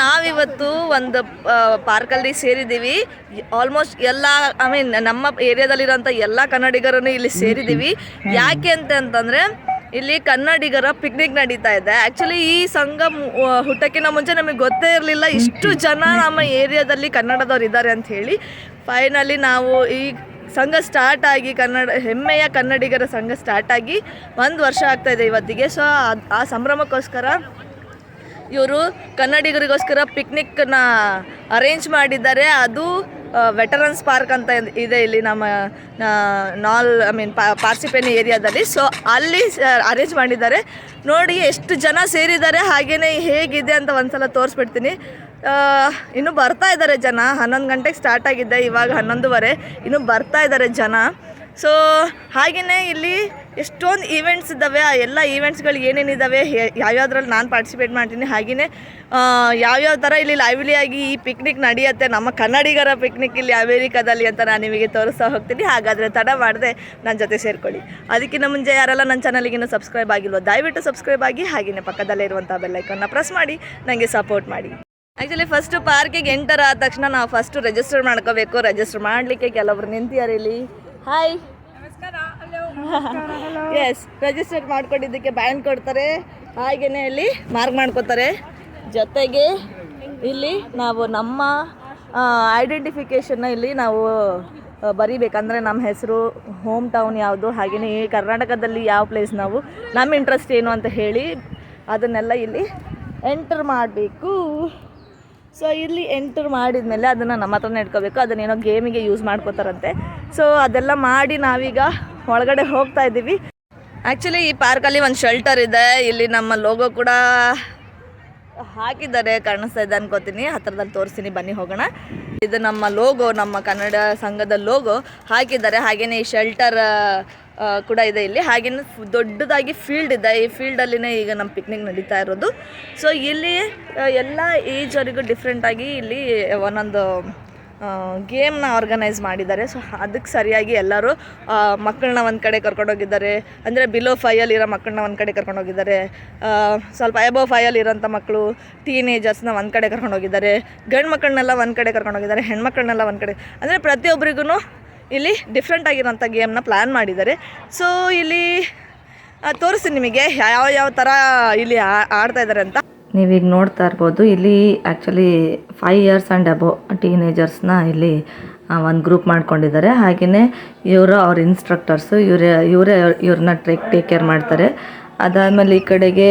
ನಾವಿವತ್ತು ಒಂದು ಪಾರ್ಕಲ್ಲಿ ಸೇರಿದ್ದೀವಿ. ಆಲ್ಮೋಸ್ಟ್ ಎಲ್ಲ ಐ ಮೀನ್ ನಮ್ಮ ಏರಿಯಾದಲ್ಲಿರೋಂಥ ಎಲ್ಲ ಕನ್ನಡಿಗರನ್ನು ಇಲ್ಲಿ ಸೇರಿದ್ದೀವಿ. ಯಾಕೆ ಅಂತ ಅಂತಂದರೆ, ಇಲ್ಲಿ ಕನ್ನಡಿಗರ ಪಿಕ್ನಿಕ್ ನಡೀತಾ ಇದೆ. ಆ್ಯಕ್ಚುಲಿ ಈ ಸಂಘ ಹುಟ್ಟಕ್ಕಿಂತ ಮುಂಚೆ ನಮಗೆ ಗೊತ್ತೇ ಇರಲಿಲ್ಲ ಇಷ್ಟು ಜನ ನಮ್ಮ ಏರಿಯಾದಲ್ಲಿ ಕನ್ನಡದವ್ರು ಇದ್ದಾರೆ ಅಂತ ಹೇಳಿ. ಫೈನಲಿ ನಾವು ಈ ಸಂಘ ಸ್ಟಾರ್ಟ್ ಆಗಿ, ಕನ್ನಡ, ಹೆಮ್ಮೆಯ ಕನ್ನಡಿಗರ ಸಂಘ ಸ್ಟಾರ್ಟ್ ಆಗಿ, ಒಂದು ವರ್ಷ ಆಗ್ತಾ ಇದೆ ಇವತ್ತಿಗೆ. ಸೊ ಆ ಸಂಭ್ರಮಕ್ಕೋಸ್ಕರ ಇವರು ಕನ್ನಡಿಗರಿಗೋಸ್ಕರ ಪಿಕ್ನಿಕ್ನ ಅರೇಂಜ್ ಮಾಡಿದ್ದಾರೆ. ಅದು ವೆಟರನ್ಸ್ ಪಾರ್ಕ್ ಅಂತ ಇದೆ ಇಲ್ಲಿ ನಮ್ಮ ನಾಲ್ ಐ ಮೀನ್ ಪಾರ್ಸಿಪೇನಿ ಏರಿಯಾದಲ್ಲಿ ಸೊ ಅಲ್ಲಿ ಅರೇಂಜ್ ಮಾಡಿದ್ದಾರೆ. ನೋಡಿ ಎಷ್ಟು ಜನ ಸೇರಿದ್ದಾರೆ ಹಾಗೆಯೇ ಹೇಗಿದೆ ಅಂತ ಒಂದ್ಸಲ ತೋರಿಸ್ಬಿಡ್ತೀನಿ. ಇನ್ನೂ ಇನ್ನು ಬರ್ತಾ ಇದ್ದಾರೆ ಜನ. ಹನ್ನೊಂದು ಗಂಟೆಗೆ ಸ್ಟಾರ್ಟ್ ಆಗಿದೆ, ಇವಾಗ ಹನ್ನೊಂದುವರೆ. ಇನ್ನು ಬರ್ತಾ ಇದ್ದಾರೆ ಜನ. ಸೊ ಹಾಗೆಯೇ ಇಲ್ಲಿ ಎಷ್ಟೊಂದು ಈವೆಂಟ್ಸ್ ಇದ್ದಾವೆ, ಆ ಎಲ್ಲ ಈವೆಂಟ್ಸ್ಗಳು ಏನೇನಿದ್ದಾವೆ ಯಾವ್ಯಾವ್ದ್ರಲ್ಲಿ ನಾನು ಪಾರ್ಟಿಸಿಪೇಟ್ ಮಾಡ್ತೀನಿ ಹಾಗೆಯೇ ಯಾವ್ಯಾವ ಥರ ಇಲ್ಲಿ ಲೈವ್ಲಿಯಾಗಿ ಈ ಪಿಕ್ನಿಕ್ ನಡೆಯುತ್ತೆ, ನಮ್ಮ ಕನ್ನಡಿಗರ ಪಿಕ್ನಿಕ್ ಇಲ್ಲಿ ಅಮೇರಿಕಾದಲ್ಲಿ ಅಂತ ನಾನು ನಿಮಗೆ ತೋರಿಸ್ತಾ ಹೋಗ್ತೀನಿ, ಹಾಗಾದರೆ ತಡ ಮಾಡದೆ ನನ್ನ ಜೊತೆ ಸೇರ್ಕೊಳ್ಳಿ. ಅದಕ್ಕಿಂತ ಮುಂಚೆ ಯಾರೆಲ್ಲ ನನ್ನ ಚಾನಲ್ಗೆ ಇನ್ನೂ ಸಬ್ಸ್ಕ್ರೈಬ್ ಆಗಿಲ್ವೋ, ದಯವಿಟ್ಟು ಸಬ್ಸ್ಕ್ರೈಬ್ ಆಗಿ ಹಾಗೆಯೇ ಪಕ್ಕದಲ್ಲೇ ಇರುವಂಥ ಬೆಲ್ಲೈಕನ್ನ ಪ್ರೆಸ್ ಮಾಡಿ ನನಗೆ ಸಪೋರ್ಟ್ ಮಾಡಿ. ಆ್ಯಕ್ಚುಲಿ ಫಸ್ಟು ಪಾರ್ಕಿಗೆ ಎಂಟರ್ ಆದ ತಕ್ಷಣ ನಾವು ಫಸ್ಟು ರಿಜಿಸ್ಟರ್ ಮಾಡ್ಕೋಬೇಕು ರಿಜಿಸ್ಟರ್ ಮಾಡಲಿಕ್ಕೆ ಕೆಲವರು ನಿಂತಿದ್ದಾರೆ ಇಲ್ಲಿ. ಹಾಯ್ ಎಸ್ ರಿಜಿಸ್ಟರ್ ಮಾಡ್ಕೊಂಡಿದ್ದಕ್ಕೆ ಬ್ಯಾಂಡ್ ಕೊಡ್ತಾರೆ. ಹಾಗೆಯೇ ಇಲ್ಲಿ ಮಾರ್ಕ್ ಮಾಡ್ಕೋತಾರೆ. ಜೊತೆಗೆ ಇಲ್ಲಿ ನಾವು ನಮ್ಮ ಐಡೆಂಟಿಫಿಕೇಶನ್ನ ಇಲ್ಲಿ ನಾವು ಬರೀಬೇಕಂದ್ರೆ ಬರಿಬೇಕಂದ್ರೆ ನಮ್ಮ ಹೆಸರು ಹೋಮ್ ಟೌನ್ ಯಾವುದು ಹಾಗೆಯೇ ಈ ಕರ್ನಾಟಕದಲ್ಲಿ ಯಾವ ಪ್ಲೇಸ್ ನಾವು ನಮ್ಮ ಇಂಟ್ರೆಸ್ಟ್ ಏನು ಅಂತ ಹೇಳಿ ಅದನ್ನೆಲ್ಲ ಇಲ್ಲಿ ಎಂಟರ್ ಮಾಡಬೇಕು. ಸೊ ಇಲ್ಲಿ ಎಂಟರ್ ಮಾಡಿದ್ಮೇಲೆ ಅದನ್ನು ನಮ್ಮ ಹತ್ರನೇ ಇಟ್ಕೋಬೇಕು. ಅದನ್ನೇನೋ ಗೇಮಿಗೆ ಯೂಸ್ ಮಾಡ್ಕೋತಾರಂತೆ. ಸೊ ಅದೆಲ್ಲ ಮಾಡಿ ನಾವೀಗ ಒಳಗಡೆ ಹೋಗ್ತಾ ಇದ್ದೀವಿ. ಆ್ಯಕ್ಚುಲಿ ಈ ಪಾರ್ಕಲ್ಲಿ ಒಂದು ಶೆಲ್ಟರ್ ಇದೆ. ಇಲ್ಲಿ ನಮ್ಮ ಲೋಗೋ ಕೂಡ ಹಾಕಿದ್ದಾರೆ, ಕಾಣಿಸ್ತಾ ಇದೆ ಅನ್ಕೋತೀನಿ. ಹತ್ರದಲ್ಲಿ ತೋರಿಸ್ತೀನಿ, ಬನ್ನಿ ಹೋಗೋಣ. ಇದು ನಮ್ಮ ಲೋಗೋ ನಮ್ಮ ಕನ್ನಡ ಸಂಘದ ಲೋಗೋ ಹಾಕಿದ್ದಾರೆ. ಹಾಗೆಯೇ ಈ ಶೆಲ್ಟರ್ ಕೂಡ ಇದೆ ಇಲ್ಲಿ. ಹಾಗೆಯೇ ದೊಡ್ಡದಾಗಿ ಫೀಲ್ಡ್ ಇದೆ. ಈ ಫೀಲ್ಡಲ್ಲಿನೇ ಈಗ ನಮ್ಮ ಪಿಕ್ನಿಕ್ ನಡೀತಾ ಇರೋದು. ಸೊ ಇಲ್ಲಿ ಎಲ್ಲ ಏಜವರಿಗೂ ಡಿಫ್ರೆಂಟಾಗಿ ಇಲ್ಲಿ ಒಂದೊಂದು ಗೇಮ್ನ ಆರ್ಗನೈಸ್ ಮಾಡಿದ್ದಾರೆ. ಸೊ ಅದಕ್ಕೆ ಸರಿಯಾಗಿ ಎಲ್ಲರೂ ಮಕ್ಕಳನ್ನ ಒಂದು ಕಡೆ ಕರ್ಕೊಂಡೋಗಿದ್ದಾರೆ ಅಂದರೆ ಬಿಲೋ ಫೈಯಲ್ಲಿರೋ ಮಕ್ಕಳನ್ನ ಒಂದು ಕಡೆ ಕರ್ಕೊಂಡೋಗಿದ್ದಾರೆ ಸ್ವಲ್ಪ ಎಬೋ ಫೈಯಲ್ಲಿರೋಂಥ ಮಕ್ಕಳು ಟೀನೇಜರ್ಸ್ನ ಒಂದು ಕಡೆ ಕರ್ಕೊಂಡೋಗಿದ್ದಾರೆ ಗಂಡು ಮಕ್ಕಳನ್ನೆಲ್ಲ ಒಂದು ಕಡೆ ಕರ್ಕೊಂಡೋಗಿದ್ದಾರೆ ಹೆಣ್ಮಕ್ಳನ್ನೆಲ್ಲ ಒಂದು ಕಡೆ. ಅಂದರೆ ಪ್ರತಿಯೊಬ್ಬರಿಗೂ ಇಲ್ಲಿ ಡಿಫ್ರೆಂಟ್ ಆಗಿರೋಂಥ ಗೇಮ್ನ ಪ್ಲ್ಯಾನ್ ಮಾಡಿದ್ದಾರೆ. ಸೊ ಇಲ್ಲಿ ತೋರಿಸ್ತೀನಿ ನಿಮಗೆ ಯಾವ ಯಾವ ಥರ ಇಲ್ಲಿ ಆಡ್ತಾ ಇದ್ದಾರೆ ಅಂತ. ನೀವೀಗ ನೋಡ್ತಾ ಇರ್ಬೋದು ಇಲ್ಲಿ actually five years and above ಟೀನೇಜರ್ಸ್ನ ಇಲ್ಲಿ ಒಂದು ಗ್ರೂಪ್ ಮಾಡ್ಕೊಂಡಿದ್ದಾರೆ. ಹಾಗೆಯೇ ಇವರು ಅವ್ರ ಇನ್ಸ್ಟ್ರಕ್ಟರ್ಸು ಇವರೇ ಇವರೇ ಇವ್ರನ್ನ ಟ್ರೇಕ್ ಟೇಕ್ ಕೇರ್ ಮಾಡ್ತಾರೆ. ಅದಾದಮೇಲೆ ಈ ಕಡೆಗೆ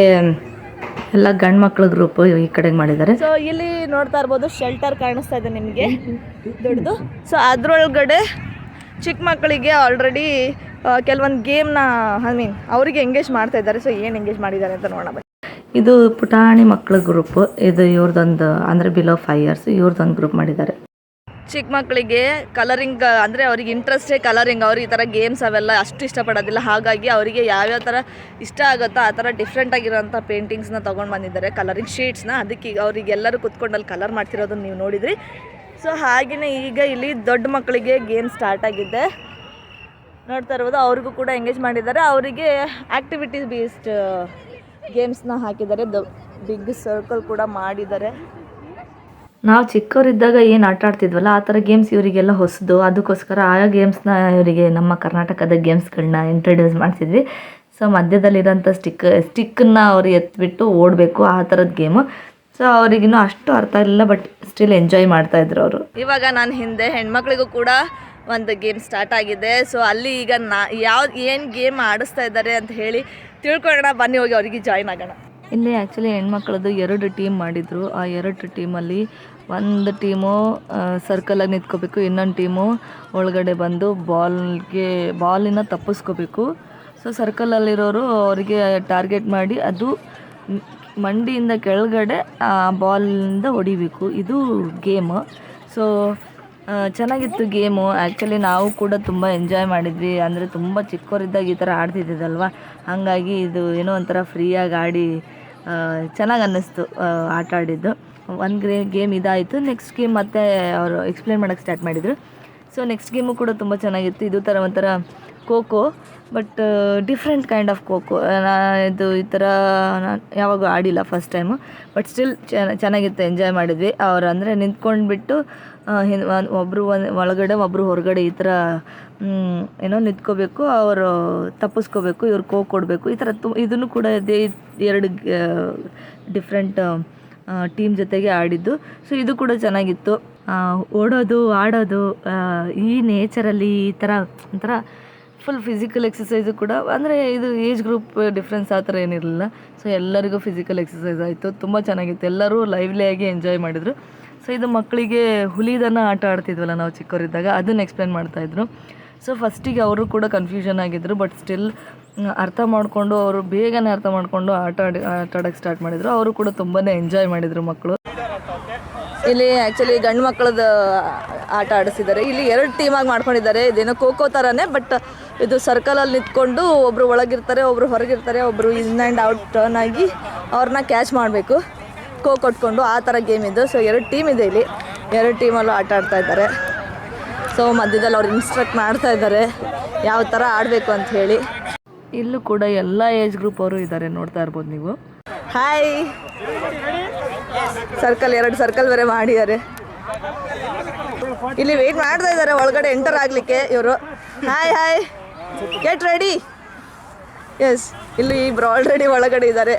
ಎಲ್ಲ ಗಂಡು ಮಕ್ಕಳ ಗ್ರೂಪ್ ಈ ಕಡೆಗೆ ಮಾಡಿದ್ದಾರೆ. ಸೊ ಇಲ್ಲಿ ನೋಡ್ತಾ ಇರ್ಬೋದು ಶೆಲ್ಟರ್ ಕಾಣಿಸ್ತಾ ಇದೆ ನಿಮಗೆ. ದೊಡ್ಡದು. ಸೊ ಅದರೊಳಗಡೆ ಚಿಕ್ಕ ಮಕ್ಕಳಿಗೆ ಆಲ್ರೆಡಿ ಕೆಲವೊಂದು ಗೇಮ್ನ ಐ ಮೀನ್ ಅವರಿಗೆ ಎಂಗೇಜ್ ಮಾಡ್ತಾ ಇದ್ದಾರೆ. ಸೊ ಏನು ಎಂಗೇಜ್ ಮಾಡಿದ್ದಾರೆ ಅಂತ ನೋಡೋಣ ಬನ್ನಿ. ಇದು ಪುಟಾಣಿ ಮಕ್ಕಳ ಗ್ರೂಪ್ ಇದು ಇವ್ರದ್ದೊಂದು ಅಂದರೆ ಬಿಲೋ ಫೈವ್ ಇಯರ್ಸ್ ಇವ್ರದ್ದೊಂದು ಗ್ರೂಪ್ ಮಾಡಿದ್ದಾರೆ. ಚಿಕ್ಕ ಮಕ್ಕಳಿಗೆ ಕಲರಿಂಗ್ ಅಂದರೆ ಅವ್ರಿಗೆ ಇಂಟ್ರೆಸ್ಟೇ ಕಲರಿಂಗ್ ಅವ್ರಿಗೆ ಈ ಥರ ಗೇಮ್ಸ್ ಅವೆಲ್ಲ ಅಷ್ಟು ಇಷ್ಟಪಡೋದಿಲ್ಲ. ಹಾಗಾಗಿ ಅವರಿಗೆ ಯಾವ್ಯಾವ ಥರ ಇಷ್ಟ ಆಗುತ್ತೋ ಆ ಥರ ಡಿಫ್ರೆಂಟ್ ಆಗಿರೋಂಥ ಪೇಂಟಿಂಗ್ಸ್ನ ತೊಗೊಂಡು ಬಂದಿದ್ದಾರೆ. ಕಲರಿಂಗ್ ಶೀಟ್ಸ್ನ ಅದಕ್ಕೆ ಈಗ ಕುತ್ಕೊಂಡು ಕುತ್ಕೊಂಡಲ್ಲಿ ಕಲರ್ ಮಾಡ್ತಿರೋದನ್ನು ನೀವು ನೋಡಿದ್ರಿ. ಸೊ ಹಾಗೆಯೇ ಈಗ ಇಲ್ಲಿ ದೊಡ್ಡ ಮಕ್ಕಳಿಗೆ ಗೇಮ್ ಸ್ಟಾರ್ಟ್ ಆಗಿದೆ. ನೋಡ್ತಾ ಇರ್ಬೋದು, ಅವ್ರಿಗೂ ಕೂಡ ಎಂಗೇಜ್ ಮಾಡಿದ್ದಾರೆ. ಅವರಿಗೆ ಆ್ಯಕ್ಟಿವಿಟಿ ಬೇಸ್ಡ್ ಗೇಮ್ಸ್ನ ಹಾಕಿದ್ದಾರೆ. ದೊ ಬಿಗ್ ಸರ್ಕಲ್ ಕೂಡ ಮಾಡಿದ್ದಾರೆ. ನಾವು ಚಿಕ್ಕವರಿದ್ದಾಗ ಏನು ಆಟ ಆಡ್ತಿದ್ವಲ್ಲ, ಆ ಥರ ಗೇಮ್ಸ್ ಇವರಿಗೆಲ್ಲ ಹೊಸದು. ಅದಕ್ಕೋಸ್ಕರ ಆ ಗೇಮ್ಸ್ನ ಇವರಿಗೆ ನಮ್ಮ ಕರ್ನಾಟಕದ ಗೇಮ್ಸ್ಗಳನ್ನ ಇಂಟ್ರಡ್ಯೂಸ್ ಮಾಡ್ತಿದ್ವಿ ಸೊ ಮಧ್ಯದಲ್ಲಿರೋಂಥ ಸ್ಟಿಕ್ ಸ್ಟಿಕ್ಕನ್ನು ಅವ್ರು ಎತ್ಬಿಟ್ಟು ಓಡಬೇಕು, ಆ ಥರದ ಗೇಮು ಸೊ ಅವ್ರಿಗಿನ್ನೂ ಅಷ್ಟು ಅರ್ಥ ಇಲ್ಲ ಬಟ್ ಸ್ಟಿಲ್ ಎಂಜಾಯ್ ಮಾಡ್ತಾಯಿದ್ರು ಅವರು. ಇವಾಗ ನಾನು ಹಿಂದೆ ಹೆಣ್ಮಕ್ಳಿಗೂ ಕೂಡ ಒಂದು ಗೇಮ್ ಸ್ಟಾರ್ಟ್ ಆಗಿದೆ. ಸೊ ಅಲ್ಲಿ ಈಗ ನಾ ಯಾವ ಏನು ಗೇಮ್ ಆಡಿಸ್ತಾ ಇದ್ದಾರೆ ಅಂತ ಹೇಳಿ ತಿಳ್ಕೊಳ್ಳೋಣ. ಬನ್ನಿ ಹೋಗಿ ಅವರಿಗೆ ಜಾಯ್ನ್ ಆಗೋಣ. ಇಲ್ಲಿ ಆ್ಯಕ್ಚುಲಿ ಹೆಣ್ಮಕ್ಳದ್ದು ಎರಡು ಟೀಮ್ ಮಾಡಿದರು. ಆ ಎರಡು ಟೀಮಲ್ಲಿ ಒಂದು ಟೀಮು ಸರ್ಕಲಾಗಿ ನಿಂತ್ಕೋಬೇಕು ಇನ್ನೊಂದು ಟೀಮು ಒಳಗಡೆ ಬಂದು ಬಾಲ್ಗೆ ಬಾಲಿನ ತಪ್ಪಿಸ್ಕೋಬೇಕು. ಸೊ ಸರ್ಕಲಲ್ಲಿರೋರು ಅವರಿಗೆ ಟಾರ್ಗೆಟ್ ಮಾಡಿ ಅದು ಮಂಡಿಯಿಂದ ಕೆಳಗಡೆ ಬಾಲಿಂದ ಹೊಡಿಬೇಕು. ಇದು ಗೇಮ್ ಸೊ ಚೆನ್ನಾಗಿತ್ತು ಗೇಮು ಆ್ಯಕ್ಚುಲಿ ನಾವು ಕೂಡ ತುಂಬ ಎಂಜಾಯ್ ಮಾಡಿದ್ವಿ. ಅಂದರೆ ತುಂಬ ಚಿಕ್ಕವರಿದ್ದಾಗ ಈ ಥರ ಆಡ್ತಿದ್ದಿದ್ದಲ್ವ? ಹಾಗಾಗಿ ಇದು ಏನೋ ಒಂಥರ ಫ್ರೀಯಾಗಿ ಆಡಿ ಚೆನ್ನಾಗಿ ಅನ್ನಿಸ್ತು ಆಟ ಆಡಿದ್ದು. ಒಂದು ಗ್ರೇ ಗೇಮ್ ಇದಾಯಿತು. ನೆಕ್ಸ್ಟ್ ಗೇಮ್ ಮತ್ತೆ ಅವರು ಎಕ್ಸ್ಪ್ಲೇನ್ ಮಾಡೋಕ್ಕೆ ಸ್ಟಾರ್ಟ್ ಮಾಡಿದರು. ಸೊ ನೆಕ್ಸ್ಟ್ ಗೇಮು ಕೂಡ ತುಂಬ ಚೆನ್ನಾಗಿತ್ತು. ಇದು ಥರ ಒಂಥರ khokho but different kind of khokho ಇದು ಈ ಥರ ನಾನು ಯಾವಾಗೂ ಆಡಿಲ್ಲ ಫಸ್ಟ್ ಟೈಮು ಬಟ್ ಸ್ಟಿಲ್ ಚೆನ್ನಾಗಿತ್ತು ಎಂಜಾಯ್ ಮಾಡಿದ್ವಿ. ಅವ್ರು ಅಂದರೆ ನಿಂತ್ಕೊಂಡ್ಬಿಟ್ಟು ಒಬ್ಬರು ಒಂದು ಒಳಗಡೆ ಒಬ್ಬರು ಹೊರಗಡೆ ಈ ಥರ ಏನೋ ನಿಂತ್ಕೋಬೇಕು, ಅವರು ತಪ್ಪಿಸ್ಕೋಬೇಕು, ಇವ್ರು ಖೋ ಕೊಡಬೇಕು, ಈ ಥರ ತು, ಇದನ್ನು ಕೂಡ ಇದೇ ಎರಡು ಡಿಫ್ರೆಂಟ್ ಟೀಮ್ ಜೊತೆಗೆ ಆಡಿದ್ದು. ಸೊ ಇದು ಕೂಡ ಚೆನ್ನಾಗಿತ್ತು. ಓಡೋದು, ಆಡೋದು ಈ ನೇಚರಲ್ಲಿ ಈ ಥರ ಒಂಥರ ಫುಲ್ ಫಿಸಿಕಲ್ ಎಕ್ಸಸೈಸು ಕೂಡ. ಅಂದರೆ ಇದು ಏಜ್ ಗ್ರೂಪ್ ಡಿಫ್ರೆನ್ಸ್ ಆ ಥರ ಏನಿರಲಿಲ್ಲ. ಸೊ ಎಲ್ಲರಿಗೂ ಫಿಸಿಕಲ್ ಎಕ್ಸಸೈಸ್ ಆಯಿತು. ತುಂಬ ಚೆನ್ನಾಗಿತ್ತು. ಎಲ್ಲರೂ ಲೈವ್ಲಿಯಾಗಿ ಎಂಜಾಯ್ ಮಾಡಿದರು. ಸೊ ಇದು ಮಕ್ಕಳಿಗೆ ಹುಲಿದನ್ನು ಆಟ ಆಡ್ತಿದ್ವಲ್ಲ ನಾವು ಚಿಕ್ಕವರಿದ್ದಾಗ, ಅದನ್ನು ಎಕ್ಸ್ಪ್ಲೇನ್ ಮಾಡ್ತಾಯಿದ್ರು ಸೊ ಫಸ್ಟಿಗೆ ಅವರು ಕೂಡ ಕನ್ಫ್ಯೂಷನ್ ಆಗಿದ್ದರು ಬಟ್ ಸ್ಟಿಲ್ ಅರ್ಥ ಮಾಡಿಕೊಂಡು, ಅವರು ಬೇಗನೆ ಅರ್ಥ ಮಾಡಿಕೊಂಡು ಆಟ ಆಡಿ, ಆಟ ಆಡೋಕ್ಕೆ ಸ್ಟಾರ್ಟ್ ಮಾಡಿದರು. ಅವರು ಕೂಡ ತುಂಬಾ ಎಂಜಾಯ್ ಮಾಡಿದರು ಮಕ್ಕಳು. ಇಲ್ಲಿ ಆ್ಯಕ್ಚುಲಿ ಗಂಡು ಮಕ್ಕಳದ್ದು ಆಟ ಆಡಿಸಿದ್ದಾರೆ. ಇಲ್ಲಿ ಎರಡು ಟೀಮಾಗಿ ಮಾಡ್ಕೊಂಡಿದ್ದಾರೆ. ಇದೇನೋ ಖೋಖೋ ಥರನೇ ಬಟ್ ಇದು ಸರ್ಕಲಲ್ಲಿ ನಿಂತ್ಕೊಂಡು ಒಬ್ಬರು ಒಳಗಿರ್ತಾರೆ ಒಬ್ಬರು ಹೊರಗಿರ್ತಾರೆ ಒಬ್ಬರು ಇನ್ ಆ್ಯಂಡ್ ಔಟ್ ಟರ್ನ್ ಆಗಿ ಅವ್ರನ್ನ ಕ್ಯಾಚ್ ಮಾಡಬೇಕು. ಖೋ ಕೊಟ್ಕೊಂಡು ಆ ಥರ ಗೇಮ್ ಇದು. ಸೊ ಎರಡು ಟೀಮ್ ಇದೆ ಇಲ್ಲಿ. ಎರಡು ಟೀಮಲ್ಲೂ ಆಟ ಆಡ್ತಾ ಇದ್ದಾರೆ. ಸೊ ಮಧ್ಯದಲ್ಲಿ ಅವ್ರು ಇನ್ಸ್ಟ್ರಕ್ಟ್ ಮಾಡ್ತಾ ಇದ್ದಾರೆ. ಯಾವ ಥರ ಆಡಬೇಕು ಅಂತ ಹೇಳಿ. ಇಲ್ಲೂ ಕೂಡ ಎಲ್ಲ ಏಜ್ ಗ್ರೂಪ್ ಅವರು ಇದ್ದಾರೆ. ನೋಡ್ತಾ ಇರ್ಬೋದು ನೀವು. ಹಾಯ್ ಸರ್ಕಲ್, ಎರಡು ಸರ್ಕಲ್ ಬೇರೆ ಮಾಡಿದ್ದಾರೆ. ಇಲ್ಲಿ ವೇಟ್ ಮಾಡ್ತಾ ಇದ್ದಾರೆ, ಒಳಗಡೆ ಎಂಟರ್ ಆಗ್ಲಿಕ್ಕೆ ಇವರು. Hi hi get ready yes ಇಲ್ಲಿ ಇಬ್ರು ಆಲ್ರೆಡಿ ಒಳಗಡೆ ಇದ್ದಾರೆ.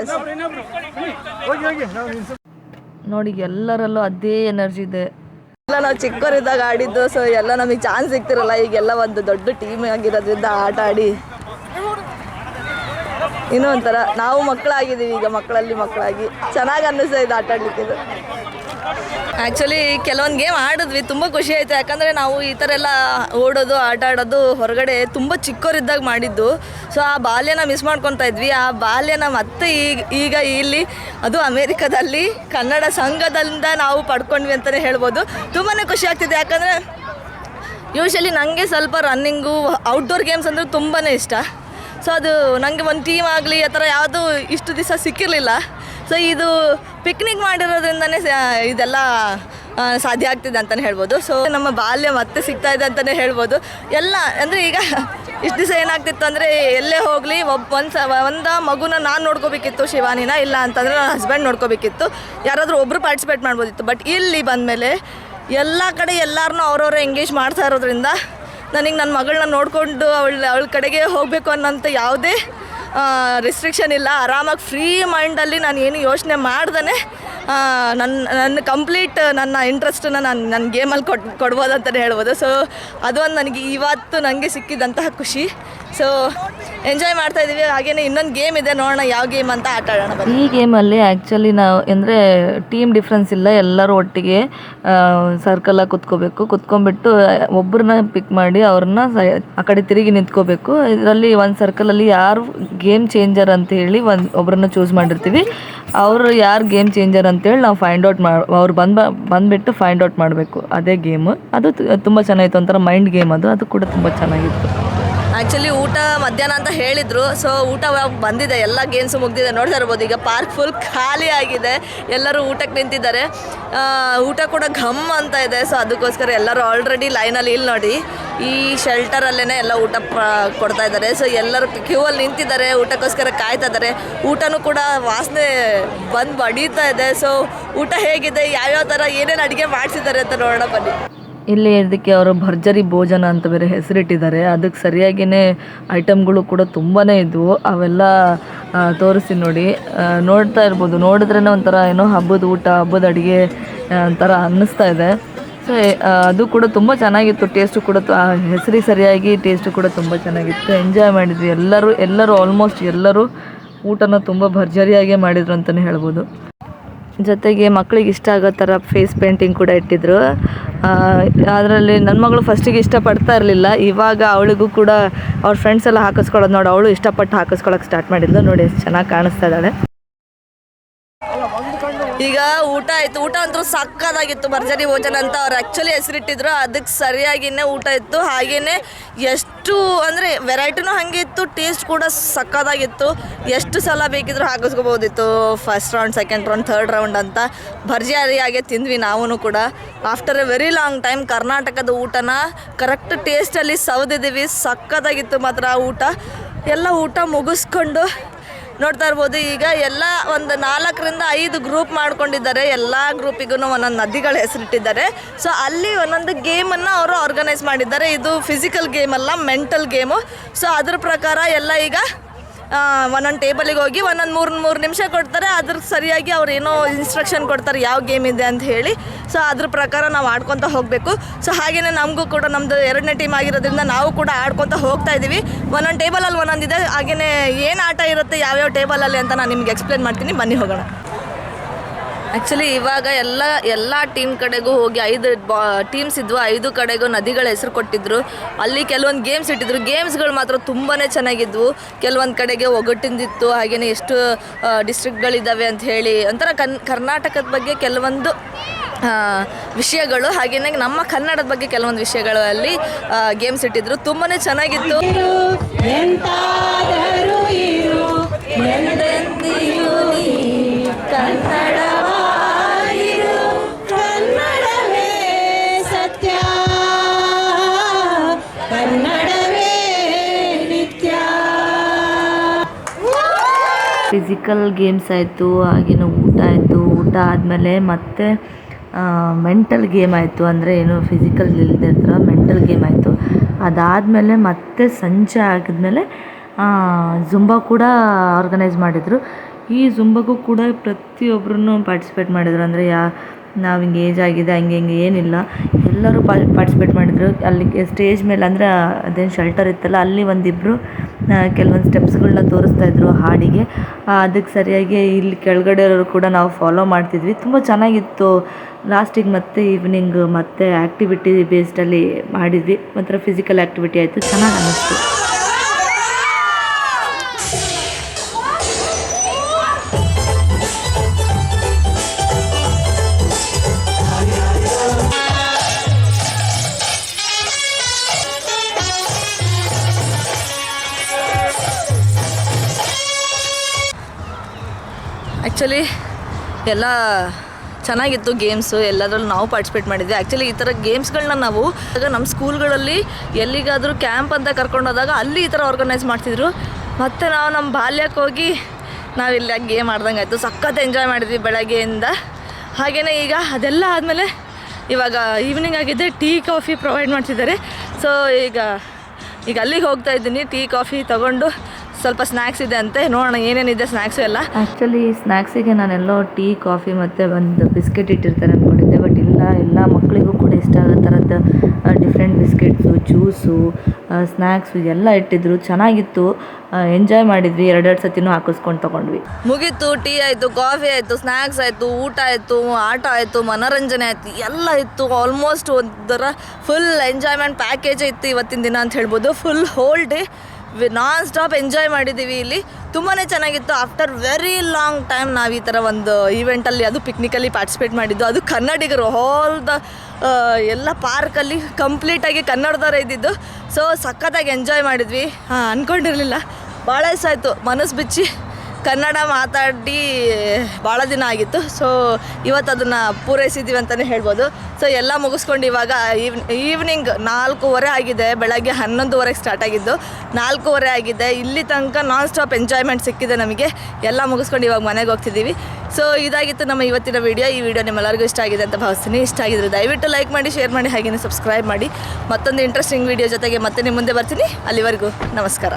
ಎಸ್ ನೋಡಿ, ಎಲ್ಲರಲ್ಲೂ ಅದೇ ಎನರ್ಜಿ ಇದೆ. ಎಲ್ಲ ನಾವು ಚಿಕ್ಕವರಿದ್ದಾಗ ಆಡಿದ್ದು ಸೊ ಎಲ್ಲ ನಮಗೆ ಚಾನ್ಸ್ ಸಿಗ್ತಿರಲ್ಲ. ಈಗೆಲ್ಲ ಒಂದು ದೊಡ್ಡ ಟೀಮ್ ಆಗಿರೋದ್ರಿಂದ ಆಟ ಆಡಿ. ಇನ್ನೂ ಒಂಥರ ನಾವು ಮಕ್ಕಳಾಗಿದ್ದೀವಿ ಈಗ ಮಕ್ಕಳಲ್ಲಿ ಮಕ್ಕಳಾಗಿ. ಚೆನ್ನಾಗಿ ಅನ್ನಿಸ್ತಾ ಇದೆ ಆಟ ಆಡಲಿಕ್ಕೆ ಇದು. ಆ್ಯಕ್ಚುಲಿ ಕೆಲವೊಂದು ಗೇಮ್ ಆಡಿದ್ವಿ, ತುಂಬ ಖುಷಿ ಆಯಿತು. ಯಾಕಂದರೆ ನಾವು ಈ ಥರ ಎಲ್ಲ ಓಡೋದು, ಆಟ ಆಡೋದು ಹೊರಗಡೆ ತುಂಬ ಚಿಕ್ಕವರಿದ್ದಾಗ ಮಾಡಿದ್ದು. ಸೊ ಆ ಬಾಲ್ಯನ ಮಿಸ್ ಮಾಡ್ಕೊತಾ ಇದ್ವಿ. ಆ ಬಾಲ್ಯನ ಮತ್ತೆ ಈಗ ಈಗ ಇಲ್ಲಿ, ಅದು ಅಮೇರಿಕಾದಲ್ಲಿ, ಕನ್ನಡ ಸಂಘದಿಂದ ನಾವು ಪಡ್ಕೊಂಡ್ವಿ ಅಂತಲೇ ಹೇಳ್ಬೋದು. ತುಂಬಾ ಖುಷಿ ಆಗ್ತಿದೆ. ಯಾಕಂದರೆ ಯೂಶಲಿ ನನಗೆ ಸ್ವಲ್ಪ ರನ್ನಿಂಗು ಔಟ್ಡೋರ್ ಗೇಮ್ಸ್ ಅಂದರೆ ತುಂಬಾ ಇಷ್ಟ. ಸೊ ಅದು ನನಗೆ ಒಂದು ಟೀಮ್ ಆಗಲಿ, ಆ ಥರ ಯಾವುದೂ ಇಷ್ಟು ದಿವಸ ಸಿಕ್ಕಿರಲಿಲ್ಲ. ಸೊ ಇದು ಪಿಕ್ನಿಕ್ ಮಾಡಿರೋದ್ರಿಂದನೇ ಇದೆಲ್ಲ ಸಾಧ್ಯ ಆಗ್ತಿದೆ ಅಂತಲೇ ಹೇಳ್ಬೋದು. ಸೊ ನಮ್ಮ ಬಾಲ್ಯ ಮತ್ತೆ ಸಿಗ್ತಾ ಇದೆ ಅಂತಲೇ ಹೇಳ್ಬೋದು. ಎಲ್ಲ, ಅಂದರೆ ಈಗ ಇಷ್ಟು ದಿವಸ ಏನಾಗ್ತಿತ್ತು ಅಂದರೆ, ಎಲ್ಲೇ ಹೋಗಲಿ ಒಬ್ಬ ಒಂದು ಸ ಒಂದು ಮಗುನ ನಾನು ನೋಡ್ಕೋಬೇಕಿತ್ತು ಶಿವಾನಿನ, ಇಲ್ಲ ಅಂತಂದರೆ ನನ್ನ ಹಸ್ಬೆಂಡ್ ನೋಡ್ಕೋಬೇಕಿತ್ತು. ಯಾರಾದರೂ ಒಬ್ಬರು ಪಾರ್ಟಿಸಿಪೇಟ್ ಮಾಡ್ಬೋದಿತ್ತು. ಬಟ್ ಇಲ್ಲಿ ಬಂದಮೇಲೆ, ಎಲ್ಲ ಕಡೆ ಎಲ್ಲರನ್ನೂ ಅವರವರೇ ಎಂಗೇಜ್ ಮಾಡ್ತಾ ಇರೋದ್ರಿಂದ ನನಗೆ ನನ್ನ ಮಗಳನ್ನ ನೋಡಿಕೊಂಡು ಅವಳು, ಅವಳ ಕಡೆಗೆ ಹೋಗಬೇಕು ಅನ್ನೋಂಥ ಯಾವುದೇ ರಿಸ್ಟ್ರಿಕ್ಷನ್ ಇಲ್ಲ. ಆರಾಮಾಗಿ ಫ್ರೀ ಮೈಂಡಲ್ಲಿ ನಾನು ಏನು ಯೋಚನೆ ಮಾಡ್ದೇ ನನ್ನ ನನ್ನ ಕಂಪ್ಲೀಟ್ ನನ್ನ ಇಂಟ್ರೆಸ್ಟನ್ನ ನಾನು ನನ್ನ ಗೇಮಲ್ಲಿ ಕೊಟ್ ಕೊಡ್ಬೋದು ಅಂತಲೇ ಹೇಳ್ಬೋದು. ಸೊ ಅದೊಂದು ನನಗೆ ಇವತ್ತು ನನಗೆ ಸಿಕ್ಕಿದಂತಹ ಖುಷಿ. ಸೊ ಎಂಜಾಯ್ ಮಾಡ್ತಾ ಇದೀವಿ. ಹಾಗೇನೆ ಇನ್ನೊಂದು ಗೇಮ್ ಇದೆ. ನೋಡೋಣ ಯಾವ ಗೇಮ್ ಅಂತ ಆಟ ಆಡೋಣ ಬನ್ನಿ. ಈ ಗೇಮಲ್ಲಿ ಆ್ಯಕ್ಚುಲಿ ನಾವು ಅಂದರೆ ಟೀಮ್ ಡಿಫ್ರೆನ್ಸ್ ಇಲ್ಲ. ಎಲ್ಲರೂ ಒಟ್ಟಿಗೆ ಸರ್ಕಲಾಗಿ ಕುತ್ಕೋಬೇಕು. ಕುತ್ಕೊಂಡ್ಬಿಟ್ಟು ಒಬ್ಬರನ್ನ ಪಿಕ್ ಮಾಡಿ, ಅವ್ರನ್ನ ಆ ಕಡೆ ತಿರುಗಿ ನಿಂತ್ಕೋಬೇಕು. ಇದರಲ್ಲಿ ಒಂದು ಸರ್ಕಲಲ್ಲಿ ಯಾರು ಗೇಮ್ ಚೇಂಜರ್ ಅಂತ ಹೇಳಿ ಒಂದು ಒಬ್ಬರನ್ನ ಚೂಸ್ ಮಾಡಿರ್ತೀವಿ. ಅವರು ಯಾರು ಗೇಮ್ ಚೇಂಜರ್ ಅಂತೇಳಿ ನಾವು ಫೈಂಡ್ ಔಟ್ ಮಾಡಿ, ಅವ್ರು ಬಂದು, ಬಂದುಬಿಟ್ಟು ಫೈಂಡ್ ಔಟ್ ಮಾಡಬೇಕು. ಅದೇ ಗೇಮು ಅದು ತುಂಬ ಚೆನ್ನಾಗಿತ್ತು. ಒಂಥರ ಮೈಂಡ್ ಗೇಮ್ ಅದು. ಅದು ಕೂಡ ತುಂಬ ಚೆನ್ನಾಗಿತ್ತು. ಆ್ಯಕ್ಚುಲಿ ಊಟ ಮಧ್ಯಾಹ್ನ ಅಂತ ಹೇಳಿದರು. ಸೊ ಊಟ ಬಂದಿದೆ. ಎಲ್ಲ ಗೇಮ್ಸು ಮುಗ್ದಿದೆ. ನೋಡ್ತಾ ಇರ್ಬೋದು. ಈಗ ಪಾರ್ಕ್ ಫುಲ್ ಖಾಲಿ ಆಗಿದೆ. ಎಲ್ಲರೂ ಊಟಕ್ಕೆ ನಿಂತಿದ್ದಾರೆ. ಊಟ ಕೂಡ ಘಮ್ ಅಂತ ಇದೆ. ಸೊ ಅದಕ್ಕೋಸ್ಕರ ಎಲ್ಲರೂ ಆಲ್ರೆಡಿ ಲೈನಲ್ಲಿ ಇಲ್ಲಿ ನೋಡಿ. ಈ ಶೆಲ್ಟರಲ್ಲೇ ಎಲ್ಲ ಊಟ ಕೊಡ್ತಾ ಇದ್ದಾರೆ. ಸೊ ಎಲ್ಲರೂ ಕ್ಯೂ ಅಲ್ಲಿ ನಿಂತಿದ್ದಾರೆ. ಊಟಕ್ಕೋಸ್ಕರ ಕಾಯ್ತಾ ಇದ್ದಾರೆ. ಊಟನೂ ಕೂಡ ವಾಸನೆ ಬಂದು ಬಡೀತಾ ಇದೆ. ಸೊ ಊಟ ಹೇಗಿದೆ? ಯಾವ್ಯಾವ ಥರ ಏನೇನು ಅಡುಗೆ ಮಾಡಿಸಿದ್ದಾರೆ ಅಂತ ನೋಡೋಣ ಬನ್ನಿ. ಇಲ್ಲಿ ಇದಕ್ಕೆ ಅವರು ಭರ್ಜರಿ ಭೋಜನ ಅಂತ ಬೇರೆ ಹೆಸರಿಟ್ಟಿದ್ದಾರೆ. ಅದಕ್ಕೆ ಸರಿಯಾಗಿನೇ ಐಟಮ್ಗಳು ಕೂಡ ತುಂಬಾ ಇದ್ವು. ಅವೆಲ್ಲ ತೋರಿಸಿ ನೋಡಿ. ನೋಡ್ತಾ ಇರ್ಬೋದು. ನೋಡಿದ್ರೇ ಒಂಥರ ಏನೋ ಹಬ್ಬದ ಊಟ, ಹಬ್ಬದ ಅಡುಗೆ ಒಂಥರ ಅನ್ನಿಸ್ತಾ ಇದೆ. ಸೊ ಅದು ಕೂಡ ತುಂಬ ಚೆನ್ನಾಗಿತ್ತು. ಟೇಸ್ಟು ಕೂಡ ಹೆಸರಿಗೆ ಸರಿಯಾಗಿ ಟೇಸ್ಟು ಕೂಡ ತುಂಬ ಚೆನ್ನಾಗಿತ್ತು. ಎಂಜಾಯ್ ಮಾಡಿದ್ವಿ. ಎಲ್ಲರೂ ಎಲ್ಲರೂ ಆಲ್ಮೋಸ್ಟ್ ಎಲ್ಲರೂ ಊಟನ ತುಂಬ ಭರ್ಜರಿಯಾಗೇ ಮಾಡಿದ್ರು ಅಂತಲೇ ಹೇಳ್ಬೋದು. ಜೊತೆಗೆ ಮಕ್ಕಳಿಗೆ ಇಷ್ಟ ಆಗೋ ಥರ ಫೇಸ್ ಪೇಂಟಿಂಗ್ ಕೂಡ ಇಟ್ಟಿದ್ರು. ಅದರಲ್ಲಿ ನನ್ನ ಮಗಳು ಫಸ್ಟಿಗೆ ಇಷ್ಟಪಡ್ತಾ ಇರಲಿಲ್ಲ. ಇವಾಗ ಅವಳಿಗೂ ಕೂಡ ಅವ್ರ ಫ್ರೆಂಡ್ಸ್ ಎಲ್ಲ ಹಾಕಿಸ್ಕೊಳ್ಳೋದು ನೋಡಿ, ಅವಳು ಇಷ್ಟಪಟ್ಟು ಹಾಕಿಸ್ಕೊಳಕ್ಕೆ ಸ್ಟಾರ್ಟ್ ಮಾಡಿದ್ಲು. ನೋಡಿ ಎಷ್ಟು ಚೆನ್ನಾಗಿ ಕಾಣಿಸ್ತಾ ಇದ್ದಾಳೆ. ಈಗ ಊಟ ಆಯಿತು. ಊಟ ಅಂತೂ ಸಕ್ಕದಾಗಿತ್ತು ಭರ್ಜರಿ ಭೋಜನ ಅಂತ ಅವ್ರು ಆ್ಯಕ್ಚುಲಿ ಹೆಸರಿಟ್ಟಿದ್ರು. ಅದಕ್ಕೆ ಸರಿಯಾಗಿನೇ ಊಟ ಇತ್ತು. ಹಾಗೆಯೇ ಎಷ್ಟು ಅಂದರೆ ವೆರೈಟಿನೂ ಹಾಗೆ ಇತ್ತು. ಟೇಸ್ಟ್ ಕೂಡ ಸಕ್ಕದಾಗಿತ್ತು. ಎಷ್ಟು ಸಲ ಬೇಕಿದ್ರೂ ಹಾಕಿಸ್ಕೋಬೋದಿತ್ತು. First round second round third round ಅಂತ ಭರ್ಜರಿಯಾಗೆ ತಿಂದ್ವಿ ನಾವೂ ಕೂಡ. After a very long time ಕರ್ನಾಟಕದ ಊಟನ ಕರೆಕ್ಟ್ ಟೇಸ್ಟಲ್ಲಿ ಸವದಿದ್ದೀವಿ. ಸಕ್ಕದಾಗಿತ್ತು ಮಾತ್ರ ಆ ಊಟ. ಎಲ್ಲ ಊಟ ಮುಗಿಸ್ಕೊಂಡು ನೋಡ್ತಾ ಇರ್ಬೋದು. ಈಗ ಎಲ್ಲ ಒಂದು ನಾಲ್ಕರಿಂದ ಐದು ಗ್ರೂಪ್ ಮಾಡ್ಕೊಂಡಿದ್ದಾರೆ. ಎಲ್ಲ ಗ್ರೂಪಿಗೂ ಒಂದೊಂದು ನದಿಗಳ ಹೆಸರಿಟ್ಟಿದ್ದಾರೆ. ಸೊ ಅಲ್ಲಿ ಒಂದೊಂದು ಗೇಮನ್ನು ಅವರು ಆರ್ಗನೈಸ್ ಮಾಡಿದ್ದಾರೆ. ಇದು ಫಿಸಿಕಲ್ ಗೇಮ್ ಅಲ್ಲ ಮೆಂಟಲ್ ಗೇಮು ಸೊ ಅದ್ರ ಪ್ರಕಾರ ಎಲ್ಲ ಈಗ ಒಂದೊಂದು ಟೇಬಲಿಗೆ ಹೋಗಿ ಒಂದೊಂದು ಮೂರು ಮೂರು ನಿಮಿಷ ಕೊಡ್ತಾರೆ. ಅದ್ರ ಸರಿಯಾಗಿ ಅವ್ರು ಏನೋ ಇನ್ಸ್ಟ್ರಕ್ಷನ್ ಕೊಡ್ತಾರೆ, ಯಾವ ಗೇಮ್ ಇದೆ ಅಂತ ಹೇಳಿ. ಸೊ ಅದ್ರ ಪ್ರಕಾರ ನಾವು ಆಡ್ಕೊತ ಹೋಗಬೇಕು. ಸೊ ಹಾಗೆಯೇ ನಮಗೂ ಕೂಡ ನಮ್ಮದು ಎರಡನೇ ಟೀಮ್ ಆಗಿರೋದ್ರಿಂದ ನಾವು ಕೂಡ ಆಡ್ಕೊತ ಹೋಗ್ತಾ ಇದ್ದೀವಿ ಒಂದೊಂದು ಟೇಬಲಲ್ಲಿ ಒಂದೊಂದು ಇದೆ. ಹಾಗೆಯೇ ಏನು ಆಟ ಇರುತ್ತೆ, ಯಾವ್ಯಾವ ಟೇಬಲಲ್ಲಿ ಅಂತ ನಾನು ನಿಮ್ಗೆ ಎಕ್ಸ್ಪ್ಲೇನ್ ಮಾಡ್ತೀನಿ. ಬನ್ನಿ ಹೋಗೋಣ. ಆ್ಯಕ್ಚುಲಿ ಇವಾಗ ಎಲ್ಲ ಎಲ್ಲ ಟೀಮ್ ಕಡೆಗೂ ಹೋಗಿ ಐದು ಟೀಮ್ಸ್ ಇದ್ವು, ಐದು ಕಡೆಗೂ ನದಿಗಳ ಹೆಸರು ಕೊಟ್ಟಿದ್ರು. ಅಲ್ಲಿ ಕೆಲವೊಂದು ಗೇಮ್ಸ್ ಇಟ್ಟಿದ್ರು. ಗೇಮ್ಸ್ಗಳು ಮಾತ್ರ ತುಂಬಾ ಚೆನ್ನಾಗಿದ್ವು. ಕೆಲವೊಂದು ಕಡೆಗೆ ಒಗಟಿಂದಿತ್ತು. ಹಾಗೆಯೇ ಎಷ್ಟು ಡಿಸ್ಟ್ರಿಕ್ಟ್ಗಳಿದ್ದಾವೆ ಅಂತ ಹೇಳಿ. ಒಂಥರ ಕನ್, ಕರ್ನಾಟಕದ ಬಗ್ಗೆ ಕೆಲವೊಂದು ವಿಷಯಗಳು. ಹಾಗೆಯೇ ನಮ್ಮ ಕನ್ನಡದ ಬಗ್ಗೆ ಕೆಲವೊಂದು ವಿಷಯಗಳು ಅಲ್ಲಿ ಗೇಮ್ಸ್ ಇಟ್ಟಿದ್ರು. ತುಂಬಾ ಚೆನ್ನಾಗಿತ್ತು. ಫಿಸಿಕಲ್ ಗೇಮ್ಸ್ ಆಯಿತು ಹಾಗೇನು ಊಟ ಆಯಿತು. ಊಟ ಆದಮೇಲೆ ಮತ್ತೆ ಮೆಂಟಲ್ ಗೇಮ್ ಆಯಿತು. ಅಂದರೆ ಏನು ಫಿಸಿಕಲ್ ಇಲ್ಲದೆ ಥರ ಮೆಂಟಲ್ ಗೇಮ್ ಆಯಿತು. ಅದಾದಮೇಲೆ ಮತ್ತೆ ಸಂಜೆ ಆಗಿದ್ಮೇಲೆ ಜುಂಬಾ ಕೂಡ ಆರ್ಗನೈಸ್ ಮಾಡಿದರು. ಈ ಜುಂಬಾಗೂ ಕೂಡ ಪ್ರತಿಯೊಬ್ಬರೂ ಪಾರ್ಟಿಸಿಪೇಟ್ ಮಾಡಿದರು. ಅಂದರೆ ಯಾ ನಾವು ಹಿಂಗೆ ಏಜ್ ಆಗಿದೆ, ಹಂಗೆ ಹಿಂಗೆ ಏನಿಲ್ಲ. ಎಲ್ಲರೂ ಪಾರ್ಟಿಸಿಪೇಟ್ ಮಾಡಿದರು. ಅಲ್ಲಿ ಸ್ಟೇಜ್ ಮೇಲೆ ಅಂದರೆ ಅದೇನು ಶೆಲ್ಟರ್ ಇತ್ತಲ್ಲ, ಅಲ್ಲಿ ಒಂದಿಬ್ಬರು ಕೆಲವೊಂದು ಸ್ಟೆಪ್ಸ್ಗಳನ್ನ ತೋರಿಸ್ತಾ ಇದ್ರು ಹಾಡಿಗೆ. ಅದಕ್ಕೆ ಸರಿಯಾಗಿ ಇಲ್ಲಿ ಕೆಳಗಡೆ ಇರೋರು ಕೂಡ ನಾವು ಫಾಲೋ ಮಾಡ್ತಿದ್ವಿ. ತುಂಬ ಚೆನ್ನಾಗಿತ್ತು. ಲಾಸ್ಟಿಗೆ ಮತ್ತೆ ಈವ್ನಿಂಗ್ ಮತ್ತೆ ಆ್ಯಕ್ಟಿವಿಟಿ ಬೇಸ್ಡಲ್ಲಿ ಮಾಡಿದ್ವಿ. ಒಂಥರ ಫಿಸಿಕಲ್ ಆ್ಯಕ್ಟಿವಿಟಿ ಆಯಿತು. ಚೆನ್ನಾಗಿ ಅನ್ನಿಸ್ತು ಆ್ಯಕ್ಚುಲಿ ಎಲ್ಲ ಚೆನ್ನಾಗಿತ್ತು ಗೇಮ್ಸು ಎಲ್ಲದರಲ್ಲೂ ನಾವು ಪಾರ್ಟಿಸಿಪೇಟ್ ಮಾಡಿದ್ವಿ. ಆ್ಯಕ್ಚುಲಿ ಈ ಥರ ಗೇಮ್ಸ್ಗಳನ್ನ ನಾವು ಆಗ ನಮ್ಮ ಸ್ಕೂಲ್ಗಳಲ್ಲಿ ಎಲ್ಲಿಗಾದರೂ ಕ್ಯಾಂಪ್ ಅಂತ ಕರ್ಕೊಂಡೋದಾಗ ಅಲ್ಲಿ ಈ ಥರ ಆರ್ಗನೈಸ್ ಮಾಡ್ತಿದ್ರು. ಮತ್ತು ನಾವು ನಮ್ಮ ಬಾಲ್ಯಕ್ಕೆ ಹೋಗಿ ನಾವಿಲ್ಲಿ ಗೇಮ್ ಆಡ್ದಂಗೆ ಆಯಿತು. ಸಖತ್ ಎಂಜಾಯ್ ಮಾಡಿದ್ವಿ ಬೆಳಗ್ಗೆಯಿಂದ. ಹಾಗೆಯೇ ಈಗ ಅದೆಲ್ಲ ಆದಮೇಲೆ ಇವಾಗ ಈವ್ನಿಂಗ್ ಆಗಿದೆ ಟೀ ಕಾಫಿ ಪ್ರೊವೈಡ್ ಮಾಡ್ತಿದ್ದಾರೆ. ಸೊ ಈಗ ಈಗ ಅಲ್ಲಿಗೆ ಹೋಗ್ತಾ ಇದ್ದೀನಿ. ಟೀ ಕಾಫಿ ತೊಗೊಂಡು ಸ್ವಲ್ಪ ಸ್ನ್ಯಾಕ್ಸ್ ಇದೆ ಅಂತೆ ನೋಡೋಣ ಏನೇನಿದೆ ಸ್ನ್ಯಾಕ್ಸು ಎಲ್ಲ. ಆ್ಯಕ್ಚುಲಿ ಸ್ನ್ಯಾಕ್ಸಿಗೆ ನಾನೆಲ್ಲೋ ಟೀ ಕಾಫಿ ಮತ್ತು ಒಂದು ಬಿಸ್ಕೆಟ್ ಇಟ್ಟಿರ್ತಾರೆ ಅಂದ್ಕೊಂಡಿದ್ದೆ ಬಟ್ ಇಲ್ಲ ಎಲ್ಲ ಮಕ್ಕಳಿಗೂ ಕೂಡ ಇಷ್ಟ ಆಗೋ ಥರದ್ದು ಡಿಫ್ರೆಂಟ್ ಬಿಸ್ಕೆಟ್ಸು ಜ್ಯೂಸು ಸ್ನ್ಯಾಕ್ಸು ಎಲ್ಲ ಇಟ್ಟಿದ್ರು ಚೆನ್ನಾಗಿತ್ತು. ಎಂಜಾಯ್ ಮಾಡಿದ್ವಿ ಎರಡೆರಡು ಸತಿನೂ ಹಾಕಿಸ್ಕೊಂಡು ತಗೊಂಡ್ವಿ. ಮುಗೀತು ಟೀ ಆಯಿತು ಕಾಫಿ ಆಯಿತು ಸ್ನ್ಯಾಕ್ಸ್ ಆಯಿತು ಊಟ ಆಯಿತು ಆಟ ಆಯಿತು ಮನೋರಂಜನೆ ಆಯಿತು ಎಲ್ಲ ಇತ್ತು ಆಲ್ಮೋಸ್ಟ್ ಒಂಥರ ಫುಲ್ ಎಂಜಾಯ್ಮೆಂಟ್ ಪ್ಯಾಕೇಜ್ ಇತ್ತು ಇವತ್ತಿನ ದಿನ ಅಂತ ಹೇಳ್ಬೋದು full whole day nonstop enjoy ಮಾಡಿದ್ದೀವಿ ಇಲ್ಲಿ. ತುಂಬಾ ಚೆನ್ನಾಗಿತ್ತು. ಆಫ್ಟರ್ ವೆರಿ ಲಾಂಗ್ ಟೈಮ್ ನಾವು ಈ ಥರ ಒಂದು ಈವೆಂಟಲ್ಲಿ ಅದು ಪಿಕ್ನಿಕಲ್ಲಿ ಪಾರ್ಟಿಸಿಪೇಟ್ ಮಾಡಿದ್ದು. ಅದು ಕನ್ನಡಿಗರು ಆಲ್ ದ ಎಲ್ಲ ಪಾರ್ಕಲ್ಲಿ ಕಂಪ್ಲೀಟಾಗಿ ಕನ್ನಡದವರೇ ಇದ್ದಿದ್ದು. ಸೊ ಸಖತ್ತಾಗಿ ಎಂಜಾಯ್ ಮಾಡಿದ್ವಿ. ಹಾಂ ಅಂದ್ಕೊಂಡಿರಲಿಲ್ಲ ಭಾಳ ಇಷ್ಟ ಆಯಿತು. ಮನಸ್ಸು ಬಿಚ್ಚಿ. ಕನ್ನಡ ಮಾತಾಡಿ ಭಾಳ ದಿನ ಆಗಿತ್ತು. ಸೊ ಇವತ್ತು ಅದನ್ನು ಪೂರೈಸಿದ್ದೀವಿ ಅಂತಲೇ ಹೇಳ್ಬೋದು. ಸೊ ಎಲ್ಲ ಮುಗಿಸ್ಕೊಂಡು ಇವಾಗ ಈವ್ ಈವ್ನಿಂಗ್ ನಾಲ್ಕೂವರೆ ಆಗಿದೆ. ಬೆಳಗ್ಗೆ ಹನ್ನೊಂದುವರೆಗೆ ಸ್ಟಾರ್ಟ್ ಆಗಿದ್ದು. ನಾಲ್ಕೂವರೆ ಆಗಿದೆ. ಇಲ್ಲಿ ತನಕ ನಾನ್ ಸ್ಟಾಪ್ ಎಂಜಾಯ್ಮೆಂಟ್ ಸಿಕ್ಕಿದೆ ನಮಗೆ. ಎಲ್ಲ ಮುಗಿಸ್ಕೊಂಡು ಇವಾಗ ಮನೆಗೆ ಹೋಗ್ತಿದ್ದೀವಿ. ಸೊ ಇದಾಗಿತ್ತು ನಮ್ಮ ಇವತ್ತಿನ ವಿಡಿಯೋ ಈ ವಿಡಿಯೋ ನಿಮ್ಮೆಲ್ಲರಿಗೂ ಇಷ್ಟ ಆಗಿದೆ ಅಂತ ಭಾವಿಸ್ತೀನಿ. ಇಷ್ಟ ಆಗಿದ್ರೆ ದಯವಿಟ್ಟು ಲೈಕ್ ಮಾಡಿ ಶೇರ್ ಮಾಡಿ ಹಾಗೆಯೇ ಸಬ್ಸ್ಕ್ರೈಬ್ ಮಾಡಿ. ಮತ್ತೊಂದು ಇಂಟ್ರೆಸ್ಟಿಂಗ್ ವಿಡಿಯೋ ಜೊತೆಗೆ ಮತ್ತೆ ನಿಮ್ಮ ಮುಂದೆ ಬರ್ತೀನಿ. ಅಲ್ಲಿವರೆಗೂ ನಮಸ್ಕಾರ.